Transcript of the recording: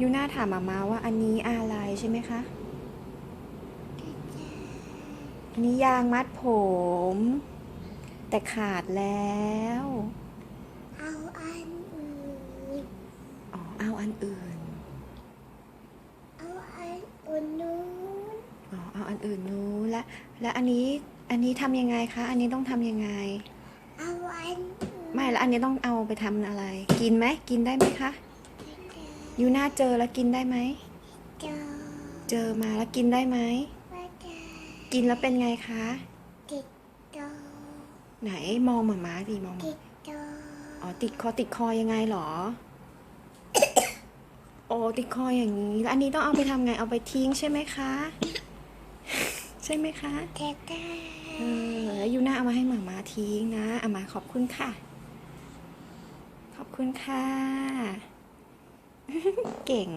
ยูน่าถามมามาว่าอันนี้อะไรใช่ไหมคะ อันนี้ยางมัดผม แต่ขาดแล้ว เอาอันอื่น อ๋อ เอาอันอื่น เอาอันอื่นนู้น อ๋อ เอาอันอื่นนู้น และ และอันนี้ อันนี้ทำยังไงคะ อันนี้ต้องทำยังไง เอาอันอื่นไม่ แล้วอันนี้ต้องเอาไปทำอะไร กินไหม กินได้ไหมคะ ยูน่าเจอแล้วกินได้ไหม เจอเจอมาแล้วกินได้ไหม ว่าจะกินแล้วเป็นไงคะ ติดโตไหนมองหมาม้าดิมองหมาติดโตอ๋อติดคอติดคอยังไงหรอ โอ้ติดคออย่างนี้ แล้วอันนี้ต้องเอาไปทำไงเอาไปทิ้งใช่ไหมคะ ใช่ไหมคะเด็กได้เออแล้วยูน่าเอามาให้หมาม้าทิ้งนะเอามาขอบคุณค่ะ ขอบคุณค่ะ เก่ง